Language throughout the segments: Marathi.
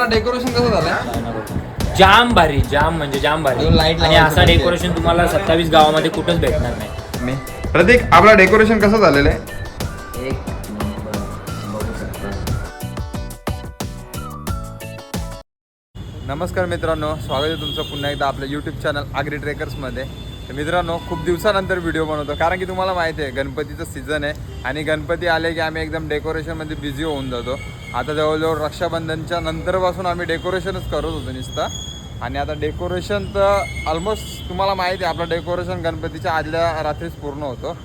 आपला डेकोरेशन कसं झालंय? जाम भारी जाम म्हणजे जाम भारी. light आणि लावायचे असं म्हणजे. डेकोरेशन तुम्हाला सत्तावीस गावामध्ये कुठंच भेटणार नाही. मी? प्रतीक आपला डेकोरेशन कसं झालेलं आहे? नमस्कार मित्रांनो स्वागत आहे तुमचं पुन्हा एकदा आपल्या यूट्यूब चॅनल आग्री ट्रेकर्समध्ये तर मित्रांनो खूप दिवसानंतर व्हिडिओ बनवतो. कारण की तुम्हाला माहिती आहे गणपतीचं सीझन आहे आणि गणपती आले की आम्ही एकदम डेकोरेशनमध्ये बिझी होऊन जातो. आता जवळजवळ रक्षाबंधनच्या नंतरपासून आम्ही डेकोरेशनच करत होतो नुसतं. आणि आता डेकोरेशन तर ऑलमोस्ट तुम्हाला माहिती आहे आपलं डेकोरेशन गणपतीच्या आदल्या रात्रीच पूर्ण होतो.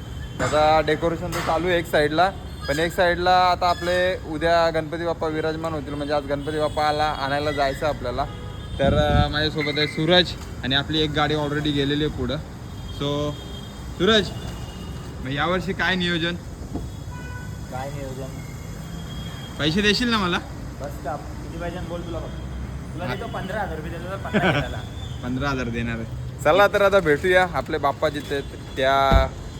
आता डेकोरेशन तर चालू आहे एक साईडला पण एक साईडला आता आपले उद्या गणपती बाप्पा विराजमान होतील. म्हणजे आज गणपती बाप्पाला आणायला जायचं आपल्याला. तर माझ्यासोबत आहे सूरज आणि आपली एक गाडी ऑलरेडी गेलेली आहे पुढं. सो सूरज मग यावर्षी काय नियोजन? काय नियोजन? पैसे देशील ना मला? बस का किती पाहिजे बोल तुला तुला देतो पंधरा हजार रुपये देतो तर पंधरा हजार देणार आहे. चला तर आता भेटूया. आपले बाप्पा जिथे आहेत, त्या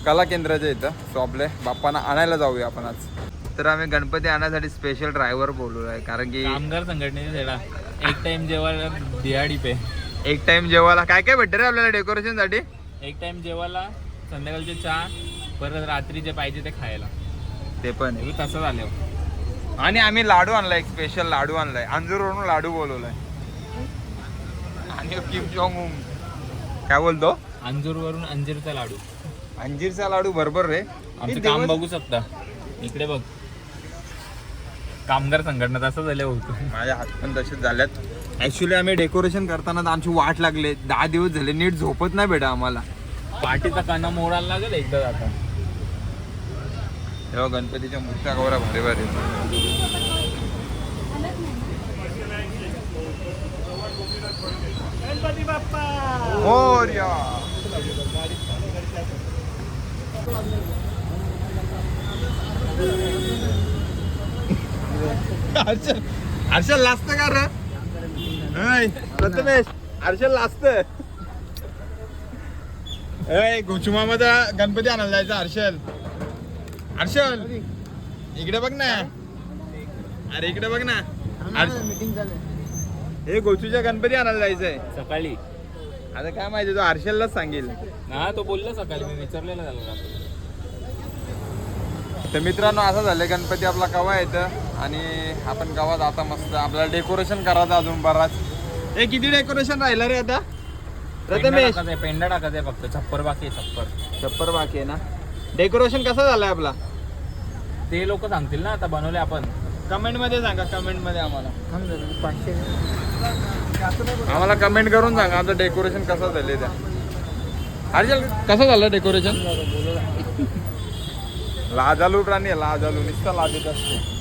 कला केंद्राच्या इथं. सो आपले बाप्पांना आणायला जाऊया आपण आज. तर आम्ही गणपती आणण्यासाठी स्पेशल ड्रायव्हर बोलवलो आहे. कारण की कामगार संघटनेचे सेडा एक टाइम जेवायला दिहाडी पे. एक टाइम जेवायला. काय काय भेटतं रे आपल्याला डेकोरेशनसाठी एक टाइम जेवायला संध्याकाळचे चहा परत रात्री जे पाहिजे ते खायला. ते पण आहे. तसं झालं आणि आम्ही लाडू आणलाय एक स्पेशल लाडू आणलाय. अंजूरवरून लाडू बोलवलाय. आणि किम जोंग उंग. काय बोलतो? अंजूरवरून अंजीरचा लाडू. अंजीरचा लाडू बरोबर रे. आमचं काम बघू शकता. इकडे बघ. कामगार संघटना तसं झालं होतं. माझ्या हात पण तसेच झाल्यात ऍक्च्युली आम्ही डेकोरेशन करताना आमची वाट लागले. दहा दिवस झाले नीट झोपत नाही बेटा आम्हाला. पाठीचा काना मोडायला लागेल एकदा आता. तेव्हा गणपतीच्या मूर्त्या गौरा भारी भारी. मोरया. हर्षल हर्षल लाजत का रे? प्रथमेश हर्षल लाजत. ए घुचुमामध्ये गणपती आणायला जायचा हर्षल. हर्षल इकडे बघ ना. अरे इकडे बघ ना. हे गोचूच्या गणपती आणायला जायचंय. सकाळी. आता काय माहिती तो हर्षललाच सांगेल. हा तो बोलला सकाळी मी विचारलेला झाला तर मित्रांनो असं झालं गणपती आपला कवा येतं? आणि आपण गावात आता मस्त आपल्याला डेकोरेशन करायचं अजून बराच. हे किती डेकोरेशन राहिलं रे आता? प्रथमेश पेंडा टाकायचा आहे फक्त. छप्पर बाकी आहे छप्पर. छप्पर बाकी आहे ना? डेकोरेशन कसं झालंय आपला? ते लोक सांगतील ना आता बनवले आपण. कमेंटमध्ये सांगा कमेंटमध्ये आम्हाला. आम्हाला कमेंट करून सांगा आमचं डेकोरेशन कसं झालंय त्या. हर्षल कसं झालं डेकोरेशन लाजालू प्राणी आहे लाजालू नुसता लाजत असतो.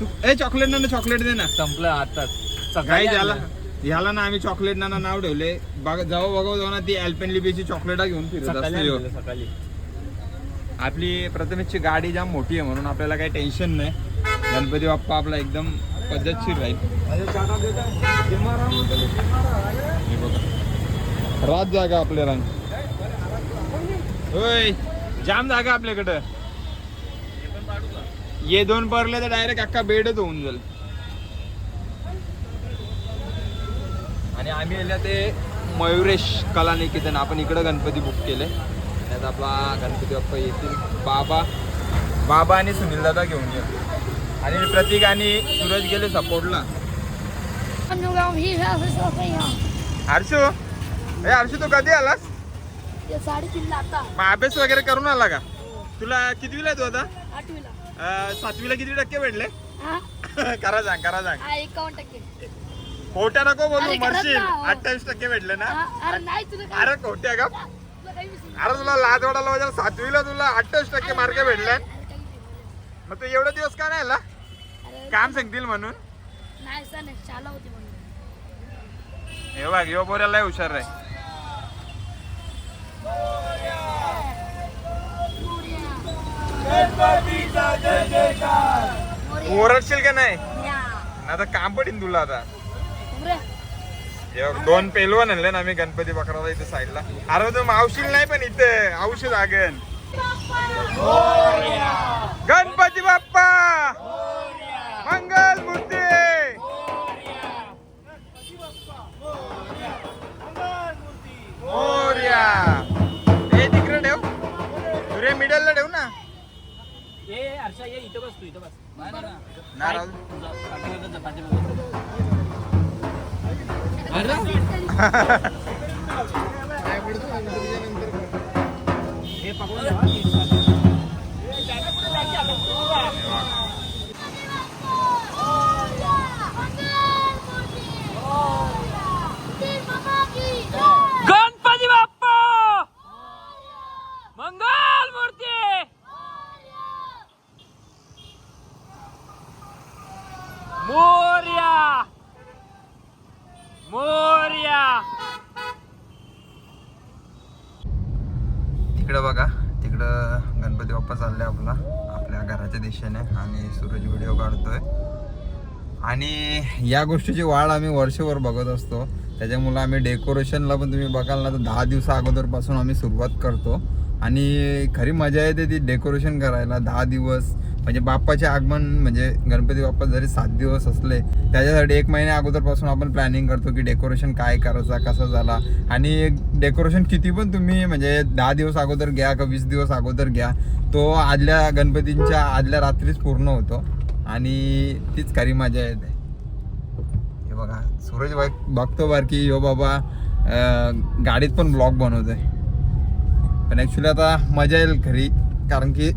तू ए चॉकलेट ना चॉकलेट दे ना. संपलं आताच काय सकाळी झाला आणलं. ह्याला ना आम्ही चॉकलेट ना नाव ठेवले. बघ जाऊ बघाव जाऊ ना ती अल्पेनलिबीची चॉकलेट घेऊन फिरत सकाळी असतो. ह्यो. आणलेलं, सकाळी. आपली प्रथमेशची गाडी जाम मोठी आहे म्हणून आपल्याला काही टेन्शन नाही. गणपती बाप्पा आपला एकदम पद्धतशीर राहील. हे बघा. रात जागा आपल्याला. होय जाम जागा आपल्याकडं. ये दोन परले तर डायरेक्ट अख्खा बेडच होऊन जाईल. आणि आम्ही आल्या ते मयुरेश कला निकेतन आपण इकडं गणपती बुक केले. त्यात आपला गणपती बाप्पा येतील. बाबा बाबा आणि सुनील दादा घेऊन येऊ आणि प्रतीक आणि सूरज गेले सपोर्टला हर्षू ए हर्षू तू कधी आलास? अभ्यास वगैरे करून आला का? तुला कितवीला तू आता? आठवीला. सातवीला किती टक्के भेटले? करा सांग करा सांग. एकावन्न टक्के. खोट्या नको बोलू अरे, खरंच मरशील. ना, हो. अठ्ठावीस टक्के भेटले ना? हा, अरे नाही तुला काय? अरे खोट्या का? तुला काही विसरलं. अरे तुला लाज वाटायला पाहिजे. सातवीला तुला अठ्ठावीस टक्के अरे, मार्क भेटले. अरे, काही विसरलं. मग तू एवढे दिवस का नाही आला? अरे, काम सांगतील म्हणून. नाही असं नाही. शाळा होती म्हणून. हे बघ यो बोऱ्याला हुशार रे ओरडशील का नाही. आता काम पडीन तुला आता. हे दोन पेलवण आणले ना आम्ही गणपती बकराला इथे साईडला. अरे तू मावशील नाही पण इथे औषध लागेल. गणपती बाप्पा! ये इथं बस तू इथं बस. हे पकडून ठेवा. गणपती बाप्पा मंगल मूर्ती मोर्या मोर्या तिकडं बघा तिकडं गणपती बाप्पा चाललाय आपला आपल्या घराच्या दिशेने आणि सूरज व्हिडिओ काढतोय आणि या गोष्टीची वाढ आम्ही वर्षभर बघत असतो. त्याच्यामुळं आम्ही डेकोरेशनला पण तुम्ही बघाल ना तर दहा दिवसा अगोदरपासून आम्ही सुरुवात करतो. आणि खरी मजा येते ती डेकोरेशन करायला दहा दिवस. म्हणजे बाप्पाचे आगमन म्हणजे गणपती बाप्पा जरी सात दिवस असले त्याच्यासाठी एक महिन्या अगोदरपासून आपण प्लॅनिंग करतो की डेकोरेशन काय करायचा कसा झाला. आणि डेकोरेशन किती पण तुम्ही म्हणजे दहा दिवस अगोदर घ्या का वीस दिवस अगोदर घ्या तो आदल्या गणपतींच्या आदल्या रात्रीच पूर्ण होतो. आणि तीच खरी मजा येते हे बघा सूरज बाई बघतो बार की यो बाबा गाडीत पण ब्लॉग बनवतोय. पण ॲक्च्युली आता मजा येईल खरी कारण की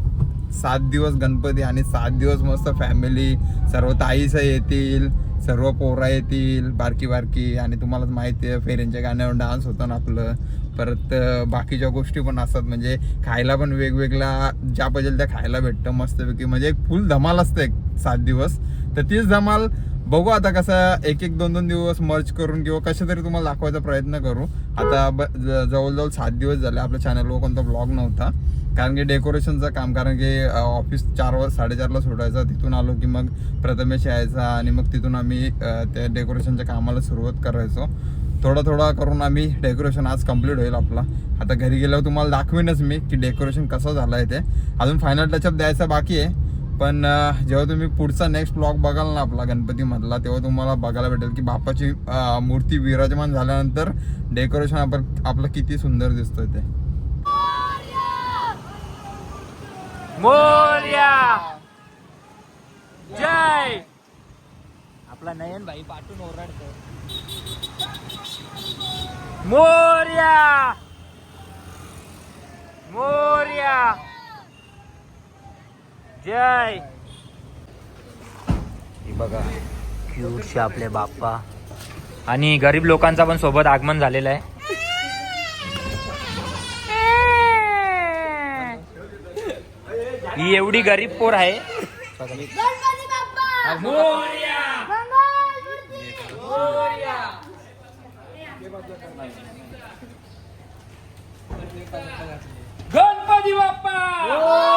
सात दिवस गणपती आणि सात दिवस मस्त फॅमिली सर्व ताईसं येतील सर्व पोरा येतील बारकी बारकी आणि तुम्हालाच माहिती आहे फेऱ्यांच्या गाण्यावर डान्स होतो ना आपलं. परत बाकीच्या गोष्टी पण असतात. म्हणजे खायला पण वेगवेगळ्या ज्या पाहिजे त्या खायला भेटतं मस्तपैकी. म्हणजे एक फुल धमाल असते एक सात दिवस. तर तीच धमाल बघू आता कसं एक एक दोन दोन दिवस मर्च करून किंवा कसे तरी तुम्हाला दाखवायचा प्रयत्न करू. आता ब जवळजवळ सात दिवस झाले आपल्या चॅनलवर कोणता ब्लॉग नव्हता. कारण की डेकोरेशनचं काम कारण की ऑफिस चार वाज साडेचारला सोडायचं. तिथून आलो की मग प्रथमेश यायचा आणि मग तिथून आम्ही त्या डेकोरेशनच्या कामाला सुरुवात करायचो. थोडं थोडं करून आम्ही डेकोरेशन आज कंप्लीट होईल आपला. आता घरी गेल्यावर तुम्हाला दाखवीनच मी की डेकोरेशन कसं झालं आहे ते. अजून फायनल टचअप द्यायचा बाकी आहे. पण जेव्हा तुम्ही पुढचा नेक्स्ट ब्लॉग बघाल ना आपला गणपतीमधला तेव्हा तुम्हाला बघायला भेटेल की बाप्पाची अं, मूर्ती विराजमान झाल्यानंतर डेकोरेशन आपण आपलं किती सुंदर दिसतोय ते. मोर्या! जय! आपला नयन भाई पाठून ओरडतो मोर्या! मोर्या! जय! बघा क्यूटचे आपले बाप्पा. आणि गरीब लोकांचा पण सोबत आगमन झालेलं आहे. ही एवढी गरीब पोर आहे. गणपती बाप्पा! मोर्या मंगल गणपती बाप्पा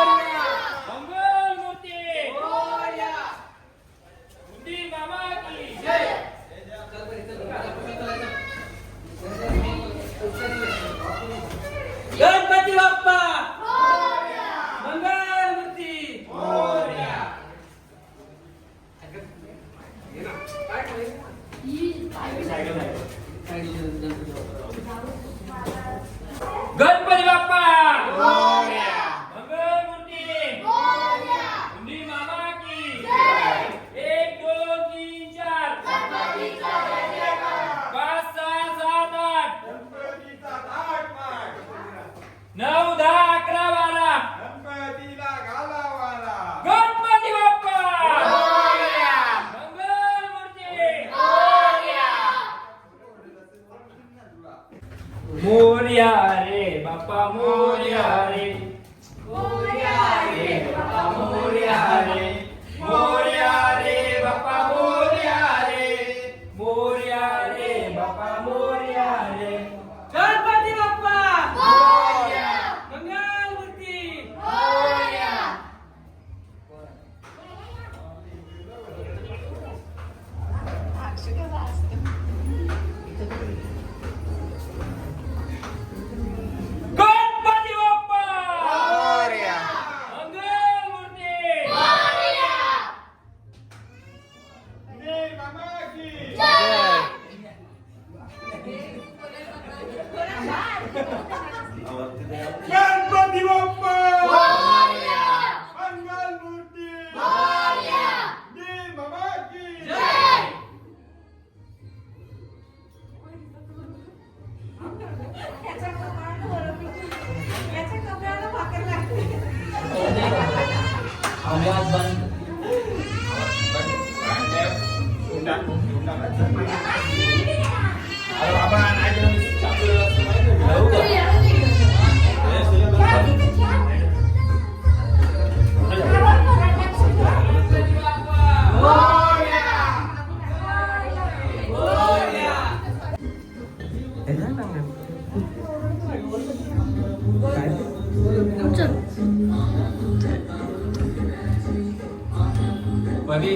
परी?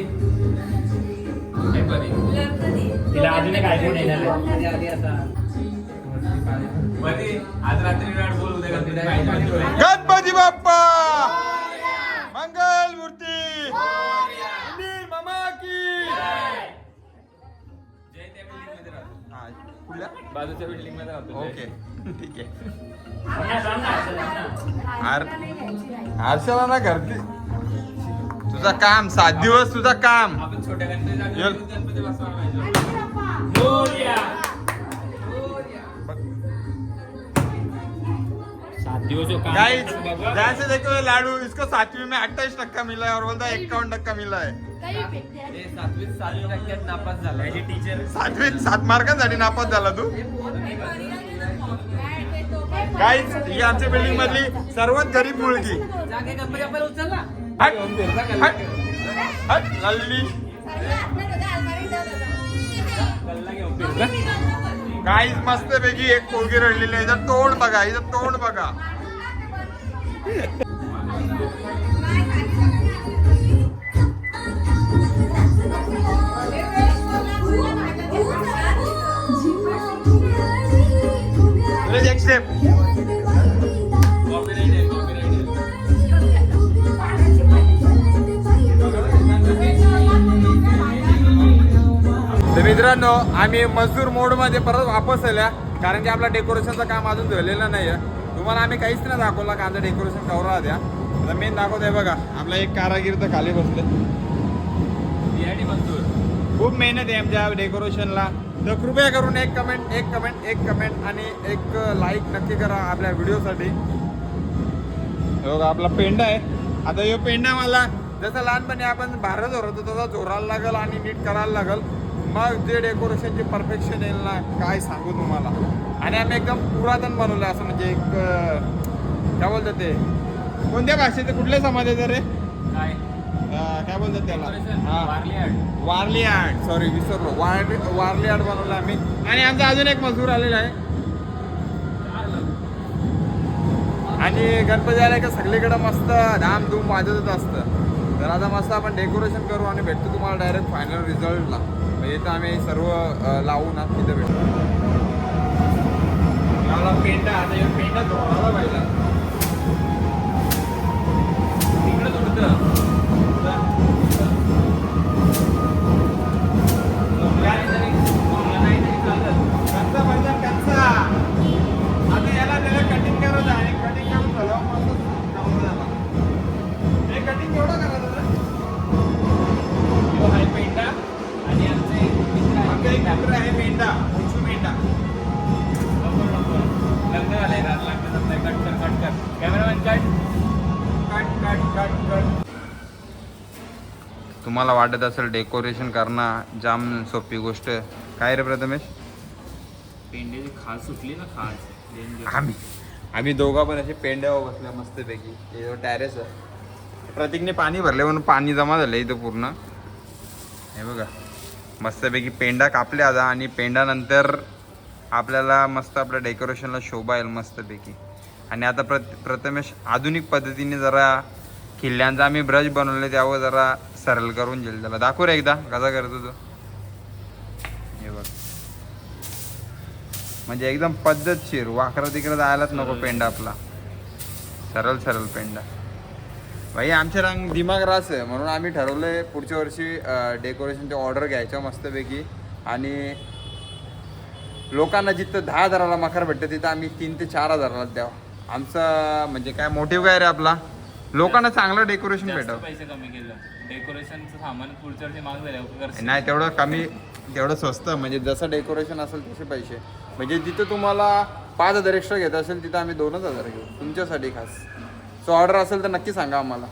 हे परी. तिला अजून एक आयफोन येणार आहे परी आज रात्री विराट बोल उद्या गणपती बाप्पा! मंगल मूर्ती! बाजूच्या बिल्डिंगमध्ये. ओके. ठीक आहे. आरशाला ना घरती तुझा काम सात दिवस तुझा काम. गाइस. जैसे देखो लाडू इसको सातवीं में अट्ठाईस टक्का मिला है और बोलता है इक्यावन टक्का मिला है. सातवीत सात मार्कांसाठी नापास झाला तू. गाईज ही आमच्या बिल्डिंग मधली सर्वात गरीब मुलगी. जागे हट हट हट लल्ली गाईज मस्त पैकी एक कोळगी रडलेली आहे. तोंड बघा इथं तोंड बघा. Let's accept. मित्रांनो आम्ही मजदूर मोडमध्ये परत वापस आल्या. कारण की आपला डेकोरेशनचं काम अजून झालेलं नाही आहे तुम्हाला आम्ही काहीच नाही दाखवलं का आमचं डेकोरेशन कवरा द्या आता मेन दाखवत आहे बघा. आपला एक कारागीर तर खाली बसले. मंजूर. खूप मेहनत आहे आमच्या डेकोरेशनला तर कृपया करून एक कमेंट एक कमेंट एक कमेंट आणि एक लाईक नक्की करा आपल्या व्हिडिओसाठी बघा आपला पेंडा आहे. आता हे पेंडा मला जसं लहानपणी आपण भारत होतो तसा जोरायला लागल आणि नीट करायला लागल. मग जे डेकोरेशनचे परफेक्शन येईल ना काय सांगू तुम्हाला? आणि आम्ही एकदम पुरातन बनवलं असं म्हणजे एक काय बोलतात ते? कोणत्या भाषेचे कुठल्या समाजाचे रे? काय? काय बोलतात त्याला? हा. Warli art Warli art sorry विसरलो. वारली वारली आर्ट बनवलं आम्ही. आणि आमचा अजून एक मजूर आलेला आहे. आणि गणपती आला का सगळीकडे मस्त धामधूम वाजतच असतं. तर आता मस्त आपण डेकोरेशन करू आणि भेटतो तुम्हाला डायरेक्ट फायनल रिझल्टला म्हणजे इथं आम्ही सर्व लावून आत तिथं भेटतो पेंडा आता पेंडा धुवायला पाहिजे. मित्र आहे मेंढा मेंढा. लवकर लवकर. लग्न झालंय रात जमलंय कट कर कट कर. Cameraman cut cut cut cut cut तुम्हाला वाटत असेल डेकोरेशन करणं जाम सोपी गोष्ट. काय रे प्रथमेश? पेंड्याची खास सुटली ना खास आम्ही. आम्ही दोघं पण असे पेंड्यावर बसल्या मस्तपैकी. हे टॅरेस आहे. प्रतीकने पाणी भरले म्हणून पाणी जमा झालं इथं पूर्ण. हे बघा. मस्तपैकी पेंडा कापल्या आता आणि पेंडानंतर आपल्याला मस्त आपल्या डेकोरेशनला शोभा येईल मस्तपैकी. आणि आता प्रत प्रथमेश आधुनिक पद्धतीने जरा किल्ल्यांचा आम्ही ब्रश बनवले त्यावर जरा सरल करून जेल त्याला. दाखवू रे एकदा कसा करतो तो. हे बघ. म्हणजे एकदम पद्धतशीर वाकरा तिकडे जायलाच नको पेंडा आपला. सरळ सरळ पेंडा भाई आमचे रंग दिमाग रास आहे. म्हणून आम्ही ठरवलंय पुढच्या वर्षी डेकोरेशनची ऑर्डर घ्यायच्या मस्तपैकी. आणि लोकांना जिथं दहा हजाराला मखर भेटतं तिथं आम्ही तीन ते चार हजाराला द्यावं. आमचा म्हणजे काय मोटिव्ह काय रे आपला? लोकांना चांगलं डेकोरेशन भेटावं. पैसे कमी केलं. डेकोरेशनचं सामान पुढच्या वर्षी महाग झालं करशील. नाही तेवढं कमी तेवढं स्वस्त. म्हणजे जसं डेकोरेशन असेल तसे पैसे. म्हणजे जिथं तुम्हाला पाच हजार एक्स्ट्रा घेत असेल तिथं आम्ही दोनच हजार घेऊ. तुमच्यासाठी खास. सो ऑर्डर असेल तर नक्की सांगा आम्हाला.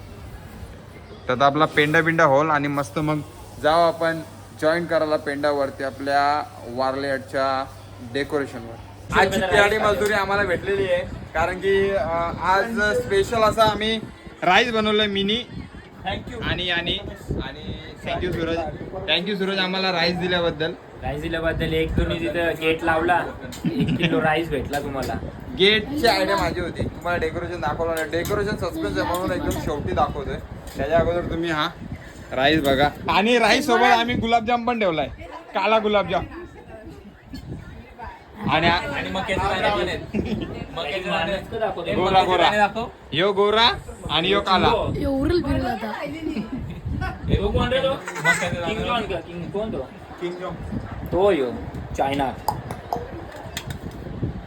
तर आता आपला पेंडा बिंडा होल आणि मस्त मग जाऊ आपण जॉईन करायला पेंडावरती आपल्या वारलेटच्या डेकोरेशनवर आजची तिहाडी मजदुरी आम्हाला भेटलेली आहे. कारण की अं, आज स्पेशल असा आम्ही राईस बनवलंय मिनी थँक्यू आणि आणि आणि थँक्यू सूरज थँक्यू सूरज आम्हाला राईस दिल्याबद्दल. राईस दिल्याबद्दल एक तुम्ही तिथं गेट लावला. एक किलो राईस भेटला तुम्हाला. गेटची आयडिया माझी होती. तुम्हाला डेकोरेशन दाखवलं नाही डेकोरेशन सस्पेन्स आहे म्हणून एकदम शेवटी दाखवतोय. त्याच्या अगोदर तुम्ही हा राईस बघा. आणि राईस सोबत आम्ही गुलाबजाम पण ठेवलाय. काला गुलाबजाम. आणि गोरा गोरा. यो गोरा आणि यो काला. हे उरल बिरल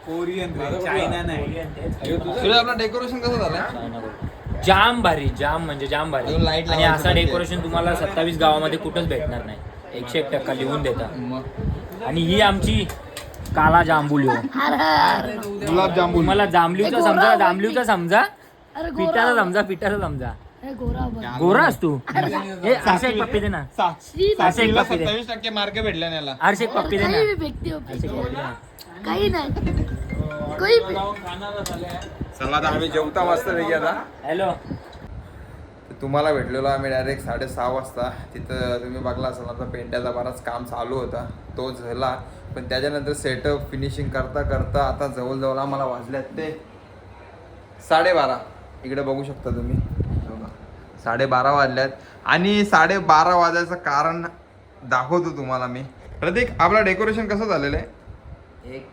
यो चायना सूर्य आपला डेकोरेशन कसं झालंय? जाम भारी जाम म्हणजे जाम भारी. light आणि लावायचं असं आहे. डेकोरेशन तुम्हाला सत्तावीस गावामध्ये कुठंच भेटणार नाही. एकशे एक टक्का लिहून देता आणि ही आमची काला जांबुली हो. गुलाबजामुन तुम्हाला जांभलीवचा समजा जांभलीवचा समजा अरे पिठाचा गोरा समजा पिठाचा समजा. अरे गोरा बघ गोरास तू. हे असे एक पप्पी दे ना. असे एक पप्पी दे. सत्तावीस टक्के मार्क भेटले याला. हर्ष एक पप्पी दे ना. काही भी व्यक्ती हो हर्ष एक पप्पी दे ना. काही नाही. कोई भी चला आता आम्ही जेवता मस्त पैकी आता. हॅलो. तुम्हाला भेटलेलो आम्ही डायरेक्ट साडेसहा वाजता. तिथं तुम्ही बघला असाल आता पेंट्याचा बराच काम चालू होता. तो झाला. पण त्याच्यानंतर सेटअप फिनिशिंग करता करता आता जवळजवळ आम्हाला वाजल्यात ते साडेबारा. इकडे बघू शकता तुम्ही. साडेबारा वाजल्यात आणि साडेबारा वाजायचं कारण दाखवतो तुम्हाला मी. प्रतीक आपलं डेकोरेशन कसं झालेलं आहे? एक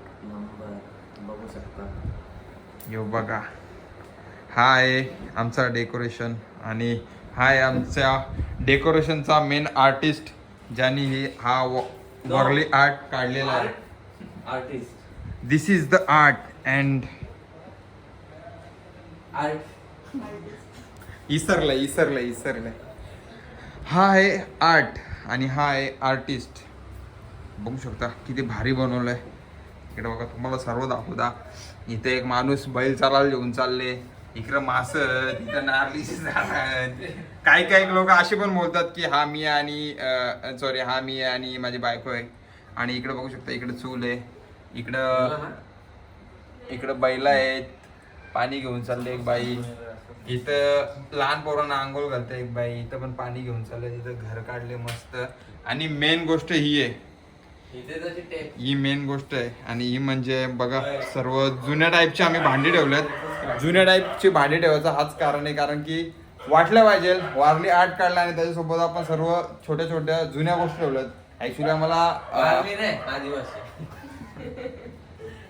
यो बघा. हा आहे आमचा डेकोरेशन आणि हा आहे आमच्या डेकोरेशनचा मेन आर्टिस्ट ज्यांनी ही हा वॉर्ली आर्ट काढलेला आहे. Artist. This is the art and art. इसरलंय इसरलंय इसरलंय. हा आहे आर्ट आणि हा आहे आर्टिस्ट. बघू शकता किती भारी बनवलंय. इकडे बघा तुम्हाला सर्व दाखवता. इथे एक माणूस बैल चालायला घेऊन चालले. इकडं मास तिथं नारलीची झाड काही काही लोक असे पण बोलतात की हा मी आहे आणि सॉरी हा मी आहे आणि माझी बायको आहे. आणि इकडे बघू शकता इकडे चूल आहे. इकडं इकडं बैल आहेत. पाणी घेऊन चालले एक बाई. इथं लहान पोरांना आंघोळ घालते एक बाई. इथं पण पाणी घेऊन चालले. तिथं घर काढले मस्त. आणि मेन गोष्ट ही आहे. ही मेन गोष्ट आहे. आणि ही म्हणजे बघा सर्व जुन्या टाईपची आम्ही भांडी ठेवल्यात. जुन्या टाईपची भांडी ठेवायचं हाच कारण आहे. कारण की वाटलं पाहिजे. वारली आर्ट काढला आणि त्याच्यासोबत आपण सर्व छोट्या छोट्या जुन्या गोष्टी ठेवल्यात. ऍक्च्युली आम्हाला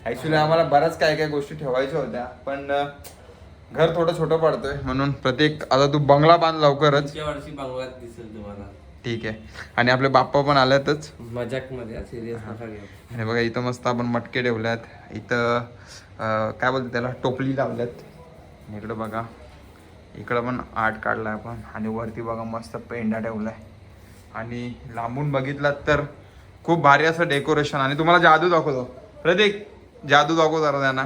ऍक्च्युली आम्हाला बऱ्याच काय काय गोष्टी ठेवायच्या होत्या. पण घर थोडं छोटं पडतोय. म्हणून प्रत्येक आता तू बंगला बांध लवकरच. वर्षी बंगल्यात दिसेल तुम्हाला. ठीक आहे. आणि आपले बाप्पा पण आल्यातच. मजाकमध्ये सिरियस नका घेऊ आणि बघा इथं मस्त आपण मटके ठेवल्यात. इथं अं, काय बोलतो त्याला? टोपली लावल्यात. आणि इकडं बघा. इकडं पण आर्ट काढलाय आपण. आणि वरती बघा मस्त पेंडा ठेवलाय. आणि लांबून बघितलात तर खूप भारी असं डेकोरेशन आणि तुम्हाला जादू दाखवतो. प्रतीक जादू दाखव जरा त्यांना.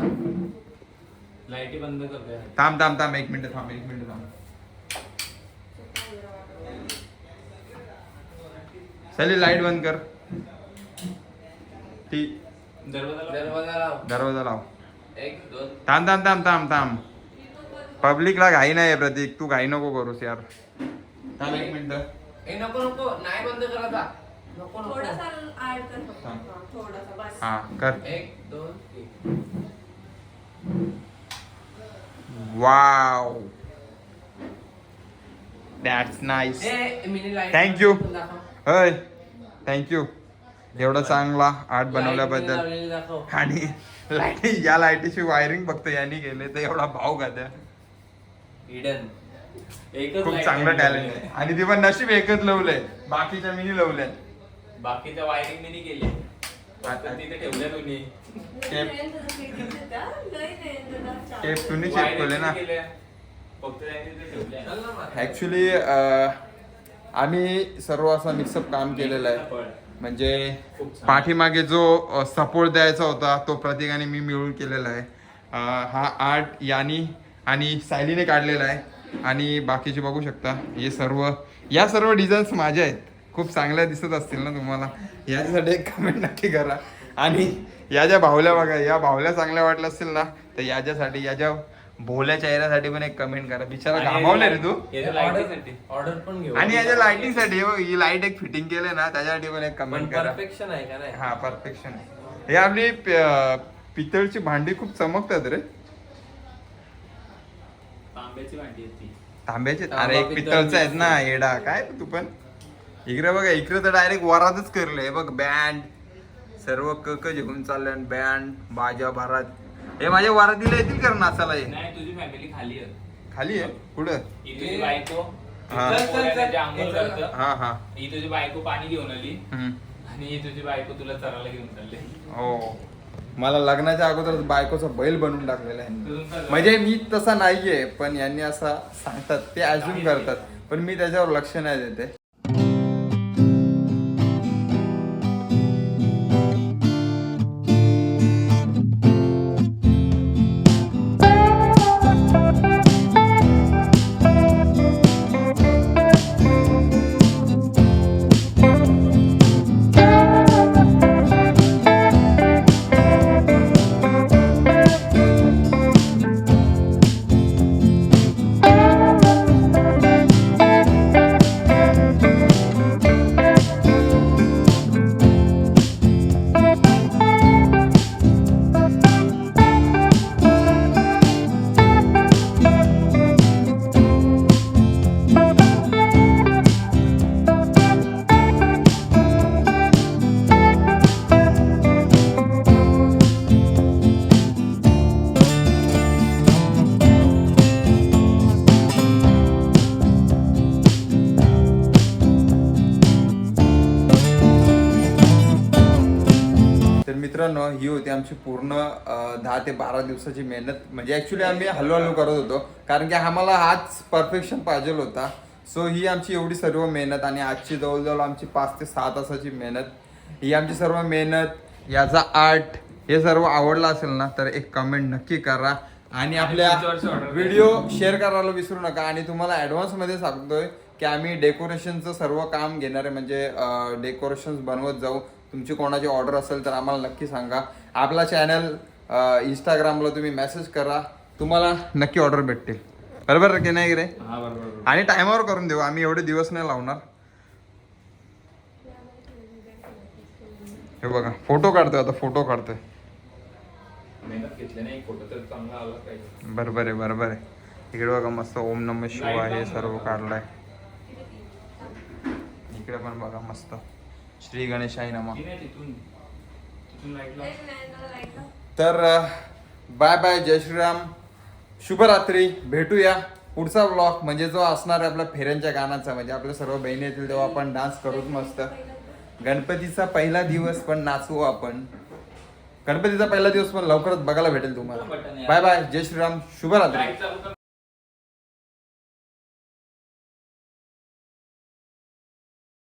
लाईटी बंद करतोय. थांब थांब थांब. एक मिनिट थांब एक मिनिट थांब. चली लाइट बंद कर. ती दरवाजा लाव. दरवाजा लाव. एक दोन. थांब थांब थांब थांब थांब. पब्लिकला घाई नाही आहे प्रतीक. तू घाई नको करूस यार. थांब एक मिनिट. ए नको नको. नाही बंद करत हा. नको नको. थोडासा ऍड कर फक्त. हा, थोडासा बस. हा कर. एक दोन तीन. Wow. That's nice a mini light Thank you. दाखव. होय. थँक्यू एवढा चांगला आर्ट बनवल्याबद्दल. आणि लाइट या लाईटीची वायरिंग फक्त यांनी केले तर एवढा भाव का हिडन एकच खूप चांगलं. टॅलेंट आहे आणि ती पण नशीब एकच लवलंय बाकीच्या मिनी लवल्या बाकीच्या वायरिंग मी केले. तिथे ठेवल्या टेप. टेप तुम्ही चेक केले ना. फक्त. ऍक्च्युली आम्ही सर्व असं मिक्सअप काम केलेलं आहे. म्हणजे पाठीमागे जो सपोर्ट द्यायचा होता तो प्रत्येकाने मी मिळून केलेला आहे. हा आर्ट यानी आणि सायलीने काढलेला आहे. आणि बाकीचे बघू शकता हे सर्व या सर्व डिझाईन्स माझ्या आहेत. खूप चांगल्या दिसत असतील ना तुम्हाला. याच्यासाठी एक कमेंट नक्की करा. आणि या ज्या बाहुल्या बघा या बाहुल्या चांगल्या वाटल्या असतील ना तर याच्यासाठी याच्या भोल्या चेहऱ्यासाठी पण एक कमेंट करा. बिचारा घामावले रे तू. ऑर्डर पण घेऊ. आणि याच्या लाइटिंगसाठी हो, ही लाइट एक फिटिंग केले ना त्याच्यासाठी पण एक कमेंट करा. परफेक्शन आहे का नाही? हा परफेक्शन हे आपली पितळची भांडी खूप चमकतात रे. तांब्याची भांडी आहे अरे एक पितळ, पितळचं आहेत ना येडा. काय तू पण? इकडे बघा इकडे तर डायरेक्ट वरातच करले बघ बँड सर्व कक घेऊन चालले बँड बाजा भारात हे माझ्या वरातीला येतील कर नाचायला हे? नाही तुझी फॅमिली खाली आहे. खाली आहे? पुढं ही तुझी बायको. हा. इथं पोरांना जे आंघोळ करतं. हा हा. ही तुझी बायको पाणी घेऊन आली. हम्म. आणि ही तुझी बायको तुला चरायला घेऊन चालली. हो. मला लग्नाच्या अगोदर बायकोचा बैल बनवून टाकलेला आहे. म्हणजे मी तसा नाहीये पण यांनी असं सांगतात ते अज्युम करतात. पण मी त्याच्यावर लक्ष नाही देते. मित्रांनो ही होती आमची पूर्ण दहा ते बारा दिवसाची मेहनत. म्हणजे ऍक्च्युली आम्ही हळूहळू करत होतो. कारण की आम्हाला हाच परफेक्शन पाहिजे होता. सो ही आमची एवढी सर्व मेहनत आणि आजची जवळजवळ आमची पाच ते सहा तासाची मेहनत ही आमची सर्व मेहनत याचा आर्ट हे सर्व आवडलं असेल ना तर एक कमेंट नक्की करा. आणि आपल्या व्हिडिओ शेअर करायला विसरू नका. आणि तुम्हाला ऍडव्हान्समध्ये सांगतोय की आम्ही डेकोरेशनचं सर्व काम घेणार आहे म्हणजे डेकोरेशन बनवत जाऊ. तुमची कोणाची ऑर्डर असेल तर आम्हाला नक्की सांगा. आपला चॅनल इंस्टाग्रामला तुम्ही मेसेज करा. तुम्हाला नक्की ऑर्डर भेटतील. बरोबर की नाही रे हा बरोबर आणि टायमावर करून देऊ. आम्ही एवढे दिवस नाही लावणार. हे बघा फोटो काढतोय आता फोटो काढतोय. बरोबर आहे बरोबर आहे. इकडे बघा मस्त ओम नम शिवाय हे सर्व काढलंय. इकडे पण बघा मस्त. श्री नमा. नाही, नाही, नाही. तर बाय बाय जय श्रीराम. शुभरात्री. भेटूया. पुढचा ब्लॉग म्हणजे जो असणार आहे आपल्या फेऱ्यांच्या गाण्याचा म्हणजे आपल्या सर्व बहिणी येतील तेव्हा आपण डान्स करूच मस्त. गणपतीचा पहिला दिवस पण नाचू आपण. गणपतीचा पहिला दिवस पण लवकरच बघायला भेटेल तुम्हाला. बाय बाय जय श्रीराम. शुभरात्री.